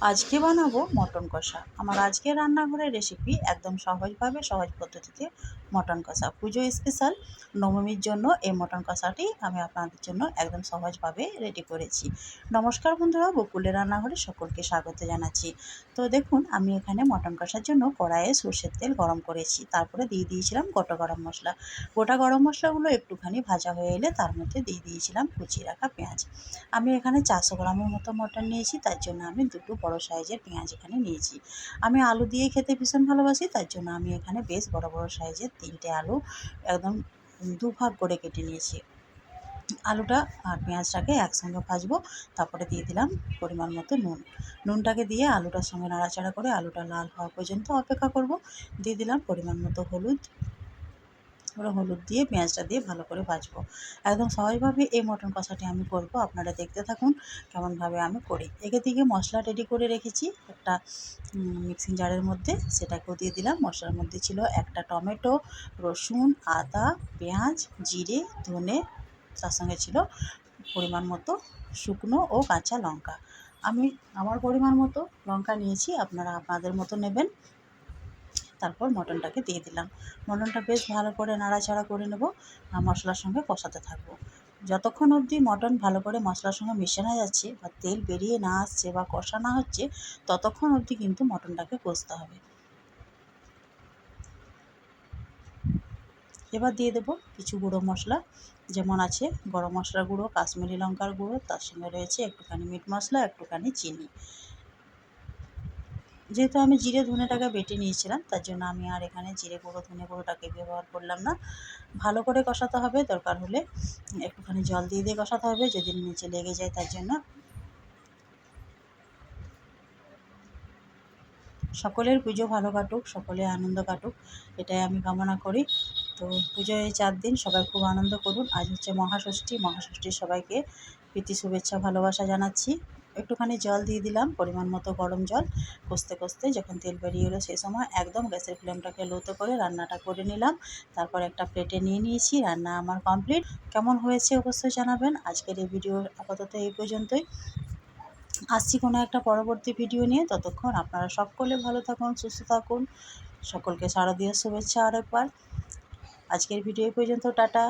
আজকে বানাবো মটন কষা। আমার আজকের রান্নাঘরের রেসিপি একদম সহজভাবে, সহজ পদ্ধতিতে মটন কষা। পুজো স্পেশাল নবমীর জন্য এই মটন কষাটি আমি আপনাদের জন্য একদম সহজভাবে রেডি করেছি। নমস্কার বন্ধুরা বকুলের রান্নাঘরে সকলকে স্বাগত জানাচ্ছি। তো দেখুন, আমি এখানে মটন কষার জন্য কড়াইয়ে সর্ষের তেল গরম করেছি। তারপরে দিয়ে দিয়েছিলাম গোটা গরম মশলা। গোটা গরম মশলাগুলো একটুখানি ভাজা হয়ে এলে তার মধ্যে দিয়ে দিয়েছিলাম কুচি রাখা পেঁয়াজ। আমি এখানে চারশো গ্রামের মতো মটন নিয়েছি, তার জন্য আমি দুটো বড় সাইজের পেঁয়াজ এখানে নিয়েছি। আমি আলু দিয়ে খেতে ভীষণ ভালোবাসি, তার জন্য আমি এখানে বেশ বড় বড় সাইজের তিনটে আলু একদম দুভাগ করে কেটে নিয়েছি। আলুটা আর পেঁয়াজটাকে একসঙ্গে ভাজবো, তারপরে দিয়ে দিলাম পরিমাণ মতো নুন। নুনটাকে দিয়ে আলুটার সঙ্গে নাড়াচাড়া করে আলুটা লাল হওয়া পর্যন্ত অপেক্ষা করব। দিয়ে দিলাম পরিমাণ মতো হলুদ এবার হলুদ দিয়ে পেঁয়াজটা দিয়ে ভালো করে ভাজবো। একদম সহজভাবে এই মটন কষাটি আমি করব। আপনারা দেখতে থাকুন কেমনভাবে আমি করি। একে দিকে মশলা রেডি করে রেখেছি। একটা মিক্সিং জারের মধ্যে সেটাকেও দিয়ে দিলাম। মশলার মধ্যে ছিল একটা টমেটো, রসুন, আদা, পেঁয়াজ, জিরে, ধনে, তার সঙ্গে ছিল পরিমাণ মতো শুকনো ও কাঁচা লঙ্কা। আমি আমার পরিমাণ মতো লঙ্কা নিয়েছি। আপনারা আপনাদের মতো নেবেন। তারপর মটনটাকে দিয়ে দিলাম। মটনটা বেশ ভালো করে নাড়াচাড়া করে নেব আর মশলার সঙ্গে কষাতে থাকব। যতক্ষণ অবধি মটন ভালো করে মশলার সঙ্গে মিশে না যাচ্ছে বা তেল বেরিয়ে না আসছে বা কষা না হচ্ছে, ততক্ষণ অবধি কিন্তু মটনটাকে কষতে হবে। এবার দিয়ে দেবো কিছু গুঁড়ো মশলা। যেমন আছে গরম মশলার গুঁড়ো, কাশ্মীরি লঙ্কার গুঁড়ো, তার সঙ্গে রয়েছে একটুখানি মিট মশলা, একটুখানি চিনি। যেহেতু আমি জিরে ধনেটাকে বেটে নিয়েছিলাম, তার জন্য আমি আর এখানে জিরে গুঁড়ো, ধনে গুঁড়োটাকে ব্যবহার করলাম না। ভালো করে কষাতে হবে, দরকার হলে একটুখানি জল দিয়ে দিয়ে কষাতে হবে, যদি নিচে লেগে যায় তার জন্য। সকলের পুজো ভালো কাটুক, সকলে আনন্দ কাটুক, এটাই আমি কামনা করি। তো পুজোয় এই চার দিন সবাই খুব আনন্দ করুন। আজ হচ্ছে মহাষষ্ঠী, মহাষষ্ঠীর সবাইকে প্রীতি, শুভেচ্ছা, ভালোবাসা জানাচ্ছি। একটুখানি জল দিয়ে দিলাম, পরিমাণ মতো গরম জল। কষতে কষতে যখন তেল বেরিয়ে এলো সেই সময় একদম গ্যাসের ফ্লেমটাকে লোতে করে রান্নাটা করে নিলাম। তারপর একটা প্লেটে নিয়ে নিয়েছি, রান্না আমার কমপ্লিট। কেমন হয়েছে অবশ্যই জানাবেন। আজকের এই ভিডিও আপাতত এই পর্যন্তই। আসছি কোনো একটা পরবর্তী ভিডিও নিয়ে। ততক্ষণ আপনারা সকলে ভালো থাকুন, সুস্থ থাকুন। সকলকে শারদীয় শুভেচ্ছা আরেকবার আজকের ভিডিও পর্যন্ত, টাটা।